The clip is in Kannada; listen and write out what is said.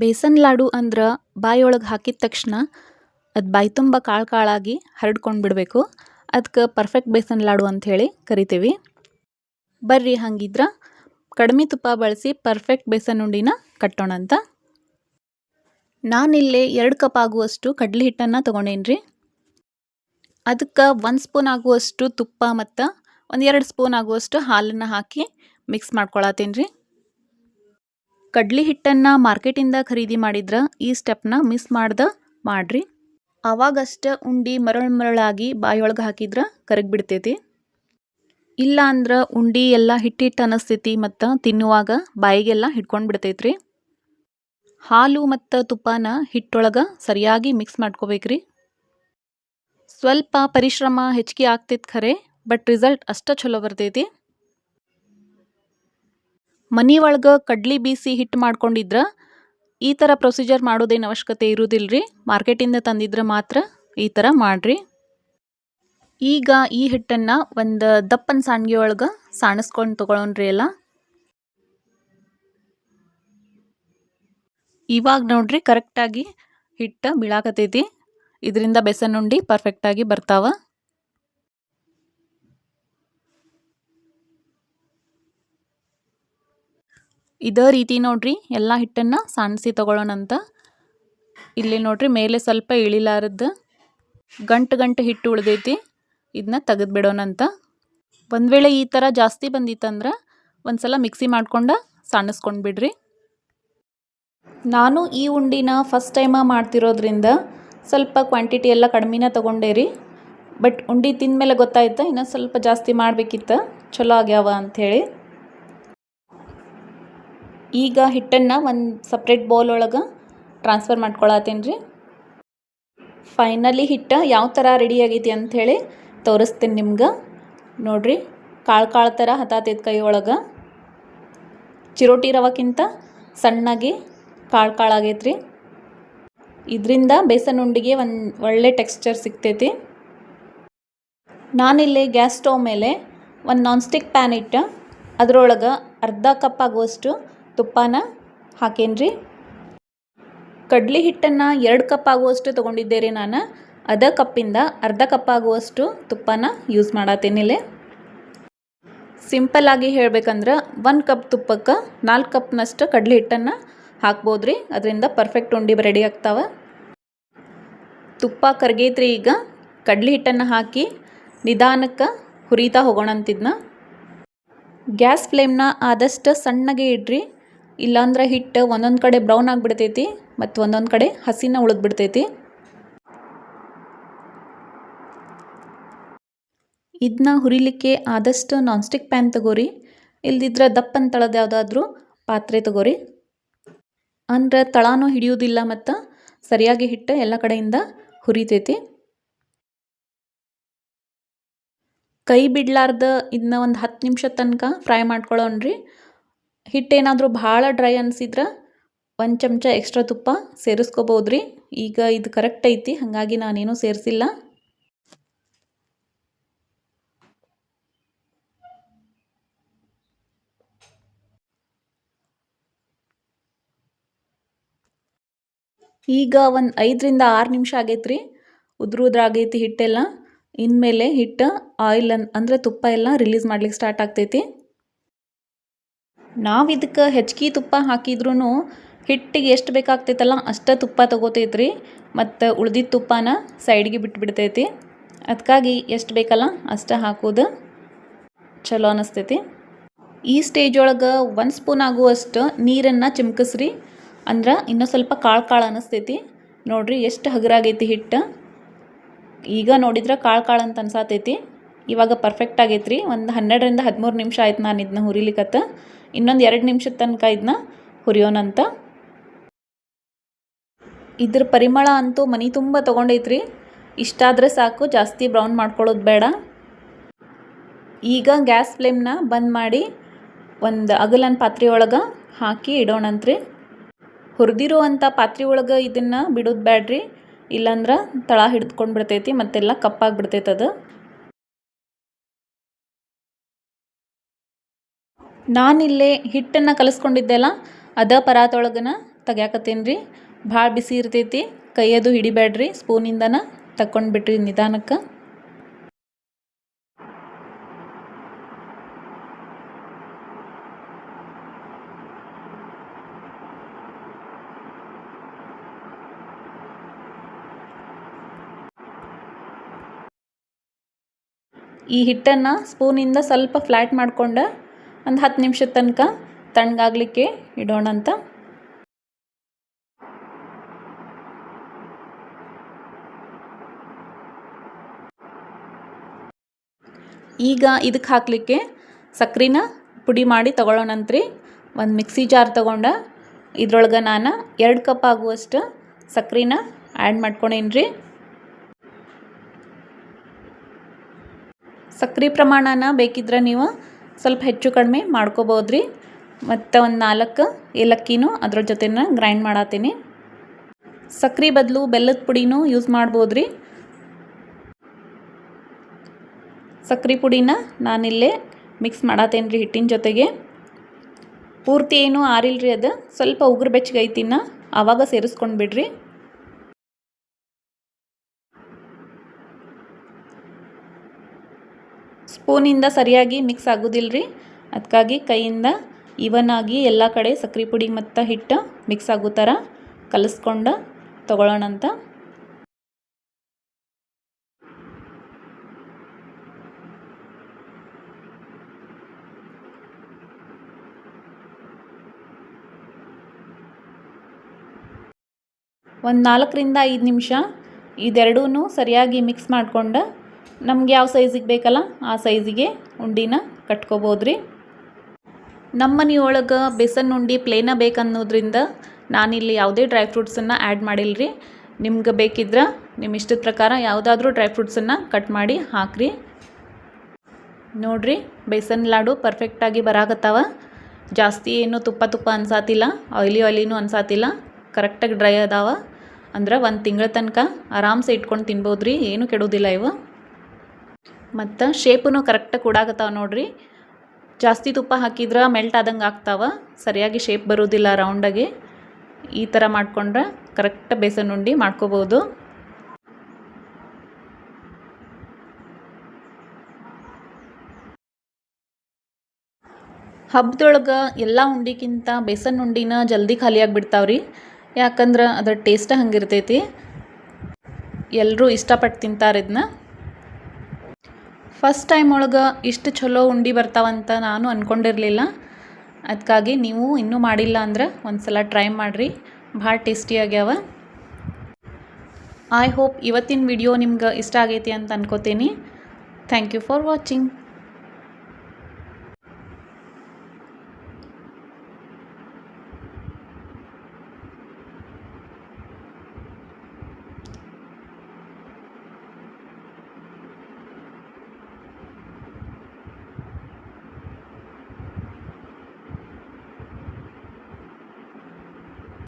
ಬೇಸನ್ ಲಾಡು ಅಂದ್ರೆ ಬಾಯೊಳಗೆ ಹಾಕಿದ ತಕ್ಷಣ ಅದು ಬಾಯಿ ತುಂಬ ಕಾಳು ಕಾಳಾಗಿ ಹರಡ್ಕೊಂಡು ಬಿಡಬೇಕು. ಅದಕ್ಕೆ ಪರ್ಫೆಕ್ಟ್ ಬೇಸನ್ ಲಾಡು ಅಂತ ಹೇಳಿ ಕರಿತೀವಿ. ಬರ್ರಿ ಹಂಗಿದ್ರೆ ಕಡಿಮೆ ತುಪ್ಪ ಬಳಸಿ ಪರ್ಫೆಕ್ಟ್ ಬೇಸನ್ ಉಂಡಿನ ಕಟ್ಟೋಣಂತ ನಾನಿಲ್ಲಿ ಎರಡು ಕಪ್ ಆಗುವಷ್ಟು ಕಡಲೆ ಹಿಟ್ಟನ್ನು ತೊಗೊಂಡೇನ್ರಿ. ಅದಕ್ಕೆ ಒಂದು ಸ್ಪೂನ್ ಆಗುವಷ್ಟು ತುಪ್ಪ ಮತ್ತು ಒಂದು ಎರಡು ಸ್ಪೂನ್ ಆಗುವಷ್ಟು ಹಾಲನ್ನು ಹಾಕಿ ಮಿಕ್ಸ್ ಮಾಡ್ಕೊಳತ್ತೀನಿ ರೀ ಕಡ್ಲಿ ಹಿಟ್ಟನ್ನು ಮಾರ್ಕೆಟಿಂದ ಖರೀದಿ ಮಾಡಿದ್ರೆ ಈ ಸ್ಟೆಪ್ನ ಮಿಸ್ ಮಾಡ್ದೆ ಮಾಡಿರಿ. ಆವಾಗಷ್ಟೇ ಉಂಡೆ ಮರಳು ಮರಳಾಗಿ ಬಾಯೊಳಗೆ ಹಾಕಿದ್ರೆ ಕರಗಿ ಬಿಡ್ತೈತಿ ಇಲ್ಲ ಅಂದ್ರೆ ಉಂಡೆ ಎಲ್ಲ ಹಿಟ್ಟಿಟ್ಟು ಅನ್ನಿಸ್ತೈತಿ ಮತ್ತು ತಿನ್ನುವಾಗ ಬಾಯಿಗೆಲ್ಲ ಹಿಡ್ಕೊಂಡು ಬಿಡ್ತೈತ್ರಿ ಹಾಲು ಮತ್ತು ತುಪ್ಪನ ಹಿಟ್ಟೊಳಗೆ ಸರಿಯಾಗಿ ಮಿಕ್ಸ್ ಮಾಡ್ಕೋಬೇಕ್ರಿ. ಸ್ವಲ್ಪ ಪರಿಶ್ರಮ, ಹೆಚ್ಚಿಗೆ ಆಗ್ತೈತೆ ಖರೆ, ಬಟ್ ರಿಸಲ್ಟ್ ಅಷ್ಟೇ ಚಲೋ ಬರ್ತೈತಿ. ಮನೆ ಒಳಗೆ ಕಡ್ಲಿ ಬೀಸಿ ಹಿಟ್ಟು ಮಾಡ್ಕೊಂಡಿದ್ರೆ, ಈ ಥರ ಪ್ರೊಸೀಜರ್ ಮಾಡೋದೇನು ಅವಶ್ಯಕತೆ ಇರೋದಿಲ್ಲ ರೀ ಮಾರ್ಕೆಟಿಂದ ತಂದಿದ್ರೆ ಮಾತ್ರ ಈ ಥರ ಮಾಡಿರಿ. ಈಗ ಈ ಹಿಟ್ಟನ್ನು ಒಂದು ದಪ್ಪನ ಸಾಣಿಗೆ ಒಳಗೆ ಸಾಣಿಸ್ಕೊಂಡು ತೊಗೊಳೋಣ್ರಿ ಎಲ್ಲ ಇವಾಗ ನೋಡ್ರಿ ಕರೆಕ್ಟಾಗಿ ಹಿಟ್ಟು ಬೀಳಾಕತೈತಿ. ಇದರಿಂದ ಬೆಸನ್ ಉಂಡಿ ಪರ್ಫೆಕ್ಟಾಗಿ ಬರ್ತಾವ. ಇದೇ ರೀತಿ ನೋಡ್ರಿ, ಎಲ್ಲ ಹಿಟ್ಟನ್ನು ಸಾಣಿಸಿ ತೊಗೊಳ್ಳೋಣಂತ ಇಲ್ಲಿ ನೋಡ್ರಿ ಮೇಲೆ ಸ್ವಲ್ಪ ಇಳಿಲಾರದ್ದು ಗಂಟು ಗಂಟು ಹಿಟ್ಟು ಉಳಿದೈತಿ ಇದನ್ನ ತೆಗೆದು ಬಿಡೋಣಂತ ಒಂದು ವೇಳೆ ಈ ಥರ ಜಾಸ್ತಿ ಬಂದಿತ್ತಂದ್ರೆ ಒಂದು ಸಲ ಮಿಕ್ಸಿ ಮಾಡ್ಕೊಂಡು ಸಾಣಿಸ್ಕೊಂಡು ಬಿಡ್ರಿ. ನಾನು ಈ ಉಂಡಿನ ಫಸ್ಟ್ ಟೈಮ ಮಾಡ್ತಿರೋದ್ರಿಂದ ಸ್ವಲ್ಪ ಕ್ವಾಂಟಿಟಿ ಎಲ್ಲ ಕಡಿಮೆನೇ ತೊಗೊಂಡೆ ರೀ. ಬಟ್ ಉಂಡೆ ತಿಂದಮೇಲೆ ಗೊತ್ತಾಯ್ತು, ಇನ್ನೂ ಸ್ವಲ್ಪ ಜಾಸ್ತಿ ಮಾಡಬೇಕಿತ್ತು, ಚಲೋ ಆಗ್ಯಾವ ಅಂಥೇಳಿ ಈಗ ಹಿಟ್ಟನ್ನು ಒಂದು ಸಪ್ರೇಟ್ ಬೌಲ್ ಒಳಗೆ ಟ್ರಾನ್ಸ್ಫರ್ ಮಾಡ್ಕೊಳತ್ತೀನಿ ರೀ ಫೈನಲಿ ಹಿಟ್ಟು ಯಾವ ಥರ ರೆಡಿ ಆಗೈತಿ ಅಂಥೇಳಿ ತೋರಿಸ್ತೀನಿ ನಿಮ್ಗೆ. ನೋಡಿರಿ, ಕಾಳು ಕಾಳು ಥರ ಹತ್ತಾತೈತೆ ಕೈ ಒಳಗೆ. ಚಿರೋಟಿ ರವಕ್ಕಿಂತ ಸಣ್ಣಗೆ ಕಾಳು ಕಾಳು ಆಗೈತೆ ರೀ ಇದರಿಂದ ಬೇಸನ್ ಉಂಡಿಗೆ ಒಂದು ಒಳ್ಳೆ ಟೆಕ್ಸ್ಚರ್ ಸಿಗ್ತೈತಿ. ನಾನಿಲ್ಲಿ ಗ್ಯಾಸ್ ಸ್ಟವ್ ಮೇಲೆ ಒಂದು ನಾನ್ ಸ್ಟಿಕ್ ಪ್ಯಾನ್ ಇಟ್ಟು ಅದರೊಳಗೆ ಅರ್ಧ ಕಪ್ ಆಗುವಷ್ಟು ತುಪ್ಪನ ಹಾಕೇನ್ರಿ? ಕಡ್ಲಿ ಹಿಟ್ಟನ್ನು ಎರಡು ಕಪ್ ಆಗುವಷ್ಟು ತೊಗೊಂಡಿದ್ದೆ ರೀ ನಾನು. ಅದ ಕಪ್ಪಿಂದ ಅರ್ಧ ಕಪ್ ಆಗುವಷ್ಟು ತುಪ್ಪನ ಯೂಸ್ ಮಾಡತ್ತೇನಿಲ್ಲೇ ಸಿಂಪಲ್ಲಾಗಿ ಹೇಳ್ಬೇಕಂದ್ರೆ ಒಂದು ಕಪ್ ತುಪ್ಪಕ್ಕೆ ನಾಲ್ಕು ಕಪ್ನಷ್ಟು ಕಡಲೆ ಹಿಟ್ಟನ್ನು ಹಾಕ್ಬೋದು ರೀ ಅದರಿಂದ ಪರ್ಫೆಕ್ಟ್ ಉಂಡಿ ರೆಡಿ ಆಗ್ತಾವೆ. ತುಪ್ಪ ಕರ್ಗೈತ್ರಿ ಈಗ. ಕಡಲೆ ಹಿಟ್ಟನ್ನು ಹಾಕಿ ನಿಧಾನಕ್ಕೆ ಹುರಿತಾ ಹೋಗೋಣಂತಿದ್ನ. ಗ್ಯಾಸ್ ಫ್ಲೇಮ್ನ ಆದಷ್ಟು ಸಣ್ಣಗೆ ಇಡ್ರಿ. ಇಲ್ಲಾಂದ್ರೆ ಹಿಟ್ಟು ಒಂದೊಂದು ಕಡೆ ಬ್ರೌನ್ ಆಗಿಬಿಡ್ತೈತಿ ಮತ್ತು ಒಂದೊಂದು ಕಡೆ ಹಸಿನ ಉಳಿದ್ಬಿಡ್ತೈತಿ ಇದನ್ನ ಹುರಿಲಿಕ್ಕೆ ಆದಷ್ಟು ನಾನ್ ಸ್ಟಿಕ್ ಪ್ಯಾನ್ ತಗೋರಿ. ಇಲ್ದಿದ್ರೆ ದಪ್ಪನ ತಳದ ಯಾವುದಾದ್ರೂ ಪಾತ್ರೆ ತಗೋರಿ. ಅಂದ್ರೆ ತಳಾನೂ ಹಿಡಿಯೋದಿಲ್ಲ ಮತ್ತು ಸರಿಯಾಗಿ ಹಿಟ್ಟು ಎಲ್ಲ ಕಡೆಯಿಂದ ಹುರಿತೈತಿ. ಕೈ ಬಿಡ್ಲಾರ್ದ ಇದನ್ನ ಒಂದು ಹತ್ತು ನಿಮಿಷ ತನಕ ಫ್ರೈ ಮಾಡ್ಕೊಳ್ಳೋಣ್ರಿ ಹಿಟ್ಟೇನಾದರೂ ಭಾಳ ಡ್ರೈ ಅನ್ಸಿದ್ರೆ ಒಂದು ಚಮಚ ಎಕ್ಸ್ಟ್ರಾ ತುಪ್ಪ ಸೇರಿಸ್ಕೋಬೋದು ರೀ ಈಗ ಇದು ಕರೆಕ್ಟ್ ಐತಿ, ಹಾಗಾಗಿ ನಾನೇನು ಸೇರಿಸಿಲ್ಲ. ಈಗ ಒಂದು ಐದರಿಂದ ಆರು ನಿಮಿಷ ಆಗೈತೆ ರೀ ಉದ್ರ ಉದ್ರ ಹಿಟ್ಟೆಲ್ಲ. ಇನ್ಮೇಲೆ ಹಿಟ್ಟು ಆಯಿಲ್ ಅನ್, ಅಂದರೆ ತುಪ್ಪ ಎಲ್ಲ ರಿಲೀಸ್ ಮಾಡ್ಲಿಕ್ಕೆ ಸ್ಟಾರ್ಟ್ ಆಗ್ತೈತಿ. ನಾವು ಇದಕ್ಕೆ ಹೆಚ್ಚಿಗೆ ತುಪ್ಪ ಹಾಕಿದ್ರೂ ಹಿಟ್ಟಿಗೆ ಎಷ್ಟು ಬೇಕಾಗ್ತೈತಲ್ಲ ಅಷ್ಟೇ ತುಪ್ಪ ತೊಗೋತೈತ್ರಿ, ಮತ್ತು ಉಳ್ದಿದ್ದ ತುಪ್ಪನ ಸೈಡ್ಗೆ ಬಿಟ್ಬಿಡ್ತೈತಿ. ಅದಕ್ಕಾಗಿ ಎಷ್ಟು ಬೇಕಲ್ಲ ಅಷ್ಟೇ ಹಾಕೋದು ಚಲೋ ಅನ್ನಿಸ್ತೈತಿ ಈ ಸ್ಟೇಜ್ ಒಳಗೆ ಒಂದು ಸ್ಪೂನ್ ಆಗುವಷ್ಟು ನೀರನ್ನು ಚಿಮ್ಕಿಸ್ರಿ, ಅಂದ್ರೆ ಇನ್ನೂ ಸ್ವಲ್ಪ ಕಾಳು ಕಾಳು ಅನ್ನಿಸ್ತೈತಿ ನೋಡಿರಿ ಎಷ್ಟು ಹಗುರಾಗೈತಿ ಹಿಟ್ಟು. ಈಗ ನೋಡಿದ್ರೆ ಕಾಳು ಕಾಳು ಅಂತ ಅನ್ಸಾತೈತಿ. ಇವಾಗ ಪರ್ಫೆಕ್ಟ್ ಆಗೈತೆ ರೀ ಒಂದು ಹನ್ನೆರಡರಿಂದ ಹದಿಮೂರು ನಿಮಿಷ ಆಯ್ತು ನಾನು ಇದನ್ನ ಹುರಿಲಿಕತ್ತ. ಇನ್ನೊಂದು ಎರಡು ನಿಮಿಷದ ತನಕ ಇದನ್ನ ಹುರಿಯೋಣಂತ ಇದ್ರ ಪರಿಮಳ ಅಂತೂ ಮನೆ ತುಂಬ ತೊಗೊಂಡೈತ್ರಿ. ಇಷ್ಟಾದರೆ ಸಾಕು, ಜಾಸ್ತಿ ಬ್ರೌನ್ ಮಾಡ್ಕೊಳ್ಳೋದು ಬೇಡ. ಈಗ ಗ್ಯಾಸ್ ಫ್ಲೇಮ್ನ ಬಂದ್ ಮಾಡಿ ಒಂದು ಅಗಲನ್ ಪಾತ್ರೆ ಒಳಗೆ ಹಾಕಿ ಇಡೋಣಂತ್ರಿ. ಹುರಿದಿರುವಂಥ ಪಾತ್ರೆ ಒಳಗೆ ಇದನ್ನು ಬಿಡೋದು ಬೇಡ್ರಿ ಇಲ್ಲಾಂದ್ರೆ ತಳ ಹಿಡ್ಕೊಂಡು ಬಿಡ್ತೈತಿ, ಮತ್ತೆಲ್ಲ ಕಪ್ಪಾಗಿ ಬಿಡ್ತೈತೆ ಅದು. ನಾನಿಲ್ಲೇ ಹಿಟ್ಟನ್ನು ಕಲಿಸ್ಕೊಂಡಿದ್ದೆಲ್ಲ, ಅದ ಪರಾತೊಳಗನ ತೆಗ್ಯಾಕತ್ತೇನೆ ರೀ ಭಾಳ ಬಿಸಿ ಇರ್ತೈತಿ, ಕೈಯದು ಹಿಡಿಬೇಡ್ರಿ, ಸ್ಪೂನಿಂದನ ತಕ್ಕೊಂಡು ಬಿಟ್ರಿ ನಿಧಾನಕ್ಕೆ. ಈ ಹಿಟ್ಟನ್ನು ಸ್ಪೂನಿಂದ ಸ್ವಲ್ಪ ಫ್ಲ್ಯಾಟ್ ಮಾಡ್ಕೊಂಡು ಒಂದು ಹತ್ತು ನಿಮಿಷದ ತನಕ ತಣ್ಣಗಾಗಲಿಕ್ಕೆ ಇಡೋಣ ಅಂತ ಈಗ ಇದಕ್ಕೆ ಹಾಕಲಿಕ್ಕೆ ಸಕ್ರಿನ ಪುಡಿ ಮಾಡಿ ತೊಗೊಳ್ಳೋಣಂತ್ರಿ. ಒಂದು ಮಿಕ್ಸಿ ಜಾರ್ ತೊಗೊಂಡು ಇದ್ರೊಳಗೆ ನಾನು ಎರಡು ಕಪ್ ಆಗುವಷ್ಟು ಸಕ್ರಿನ ಆ್ಯಡ್ ಮಾಡ್ಕೊಂಡೇನಿ ರೀ ಸಕ್ರೆ ಪ್ರಮಾಣನ ಬೇಕಿದ್ರೆ ನೀವು ಸ್ವಲ್ಪ ಹೆಚ್ಚು ಕಡಿಮೆ ಮಾಡ್ಕೋಬೋದು ರೀ ಮತ್ತು ಒಂದು ನಾಲ್ಕು ಏಲಕ್ಕಿನೂ ಅದ್ರ ಜೊತೆನ ಗ್ರೈಂಡ್ ಮಾಡತ್ತೀನಿ ಸಕ್ರೆ ಬದಲು ಬೆಲ್ಲದ ಪುಡಿನೂ ಯೂಸ್ ಮಾಡ್ಬೋದು ರೀ ಸಕ್ರೆ ಪುಡಿನ ನಾನಿಲ್ಲೇ ಮಿಕ್ಸ್ ಮಾಡತ್ತೇನೆ ರೀ ಹಿಟ್ಟಿನ ಜೊತೆಗೆ. ಪೂರ್ತಿ ಏನೂ ಆರಿಲ್ರಿ ಅದು. ಸ್ವಲ್ಪ ಉಗುರು ಬೆಚ್ಚಗೈತಿನ ಆವಾಗ ಸೇರಿಸ್ಕೊಂಡು ಬಿಡ್ರಿ. ಸ್ಪೂನಿಂದ ಸರಿಯಾಗಿ ಮಿಕ್ಸ್ ಆಗೋದಿಲ್ಲ ರೀ ಅದಕ್ಕಾಗಿ ಕೈಯಿಂದ ಇವನ್ ಆಗಿ ಎಲ್ಲ ಕಡೆ ಸಕ್ರೆ ಪುಡಿ ಮತ್ತು ಹಿಟ್ಟು ಮಿಕ್ಸ್ ಆಗೋ ಥರ ಕಲಿಸ್ಕೊಂಡು ತೊಗೊಳ್ಳೋಣಂತ ಒಂದು ನಾಲ್ಕರಿಂದ ಐದು ನಿಮಿಷ ಇದೆರಡೂ ಸರಿಯಾಗಿ ಮಿಕ್ಸ್ ಮಾಡ್ಕೊಂಡು ನಮ್ಗೆ ಯಾವ ಸೈಜಿಗೆ ಬೇಕಲ್ಲ ಆ ಸೈಜಿಗೆ ಉಂಡಿನ ಕಟ್ಕೋಬೋದು ರೀ ನಮ್ಮ ಮನೆಯೊಳಗೆ ಬೇಸನ್ ಉಂಡೆ ಪ್ಲೇನ ಬೇಕನ್ನೋದ್ರಿಂದ ನಾನಿಲ್ಲಿ ಯಾವುದೇ ಡ್ರೈ ಫ್ರೂಟ್ಸನ್ನು ಆ್ಯಡ್ ಮಾಡಿಲ್ಲ ರೀ ನಿಮ್ಗೆ ಬೇಕಿದ್ರೆ ನಿಮ್ಮ ಇಷ್ಟದ ಪ್ರಕಾರ ಯಾವುದಾದ್ರೂ ಡ್ರೈ ಫ್ರೂಟ್ಸನ್ನು ಕಟ್ ಮಾಡಿ ಹಾಕ್ರಿ. ನೋಡಿರಿ ಬೇಸನ್ ಲಾಡು ಪರ್ಫೆಕ್ಟಾಗಿ ಬರಾಕತ್ತಾವ. ಜಾಸ್ತಿ ಏನು ತುಪ್ಪ ತುಪ್ಪ ಅನ್ಸಾತಿಲ್ಲ ಆಯ್ಲಿ ಆಯ್ಲಿನೂ ಅನ್ಸಾತಿಲ್ಲ ಕರೆಕ್ಟಾಗಿ ಡ್ರೈ ಅದಾವ. ಅಂದ್ರೆ ಒಂದು ತಿಂಗಳ ತನಕ ಆರಾಮ್ಸೆ ಇಟ್ಕೊಂಡು ತಿನ್ಬೋದು ರೀ ಏನೂ ಕೆಡೋದಿಲ್ಲ ಇವು. ಮತ್ತು ಶೇಪೂ ಕರೆಕ್ಟಾಗಿ ಕೂಡಾಕತ್ತಾವ ನೋಡ್ರಿ. ಜಾಸ್ತಿ ತುಪ್ಪ ಹಾಕಿದ್ರೆ ಮೆಲ್ಟ್ ಆದಂಗೆ ಆಗ್ತಾವ. ಸರಿಯಾಗಿ ಶೇಪ್ ಬರೋದಿಲ್ಲ ರೌಂಡಾಗಿ ಈ ಥರ ಮಾಡಿಕೊಂಡ್ರೆ ಕರೆಕ್ಟ್ ಬೇಸನ್ ಉಂಡೆ ಮಾಡ್ಕೋಬೋದು. ಹಬ್ಬದೊಳಗೆ ಎಲ್ಲ ಉಂಡಿಗಿಂತ ಬೇಸನ್ ಉಂಡಿನ ಜಲ್ದಿ ಖಾಲಿಯಾಗಿ ಬಿಡ್ತಾವ್ರಿ ಯಾಕಂದ್ರೆ ಅದರ ಟೇಸ್ಟ್ ಹಂಗಿರ್ತೈತಿ. ಎಲ್ಲರೂ ಇಷ್ಟಪಟ್ಟು ತಿಂತಾರೆ ಇದನ್ನ ಫಸ್ಟ್ ಟೈಮ್ ಒಳಗೆ ಇಷ್ಟು ಚಲೋ ಉಂಡೆ ಬರ್ತಾವಂತ ನಾನು ಅಂದ್ಕೊಂಡಿರಲಿಲ್ಲ ಅದಕ್ಕಾಗಿ ನೀವು ಇನ್ನೂ ಮಾಡಿಲ್ಲ ಅಂದ್ರೆ ಒಂದು ಸಲ ಟ್ರೈ ಮಾಡಿರಿ. ಭಾಳ ಟೇಸ್ಟಿ ಆಗ್ಯಾವ. ಐ ಹೋಪ್ ಇವತ್ತಿನ ವಿಡಿಯೋ ನಿಮ್ಗೆ ಇಷ್ಟ ಆಗೈತಿ ಅಂತ ಅನ್ಕೋತೀನಿ. Thank you for watching